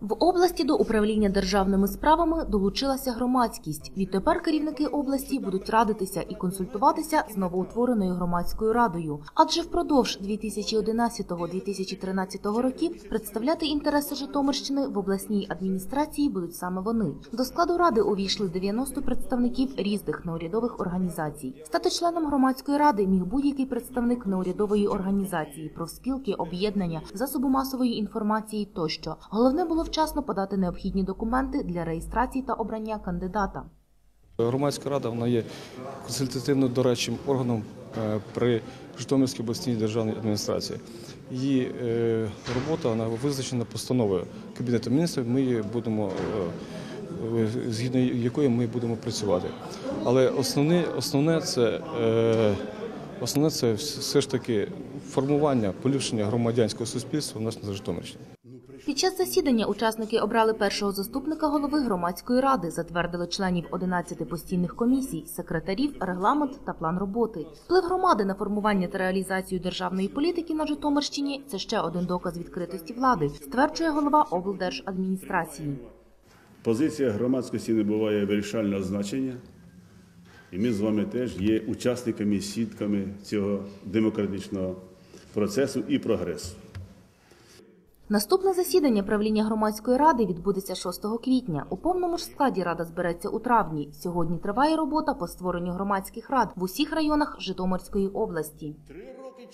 В області до управління державними справами долучилася громадськість. Відтепер керівники області будуть радитися і консультуватися з новоутвореною громадською радою. Адже впродовж 2011-2013 років представляти інтереси Житомирщини в обласній адміністрації будуть саме вони. До складу ради увійшли 90 представників різних неурядових організацій. Стати членом громадської ради міг будь-який представник неурядової організації, профспілки, об'єднання, засобу масової інформації тощо. Головне було вчасно подати необхідні документи для реєстрації та обрання кандидата. Громадська рада вона є консультативно-дорадчим органом е, при Житомирській обласній державній адміністрації. Її е, робота вона визначена постановою Кабінету міністрів. Ми будемо е, згідно якої ми будемо працювати. Але основне, основне це основне це все ж таки формування, поліпшення громадянського суспільства у нас на Житомирщині. Під час засідання учасники обрали першого заступника голови громадської ради, затвердили членів 11 постійних комісій, секретарів, регламент та план роботи. Вплив громади на формування та реалізацію державної політики на Житомирщині це ще один доказ відкритості влади, стверджує голова облдержадміністрації. Позиція громадськості не буває вирішального значення, і ми з вами теж є учасниками свідками цього демократичного процесу і прогресу. Наступне засідання правління громадської ради відбудеться 6 квітня. У повному ж складі рада збереться у травні. Сьогодні триває робота по створенню громадських рад в усіх районах Житомирської області. Три роки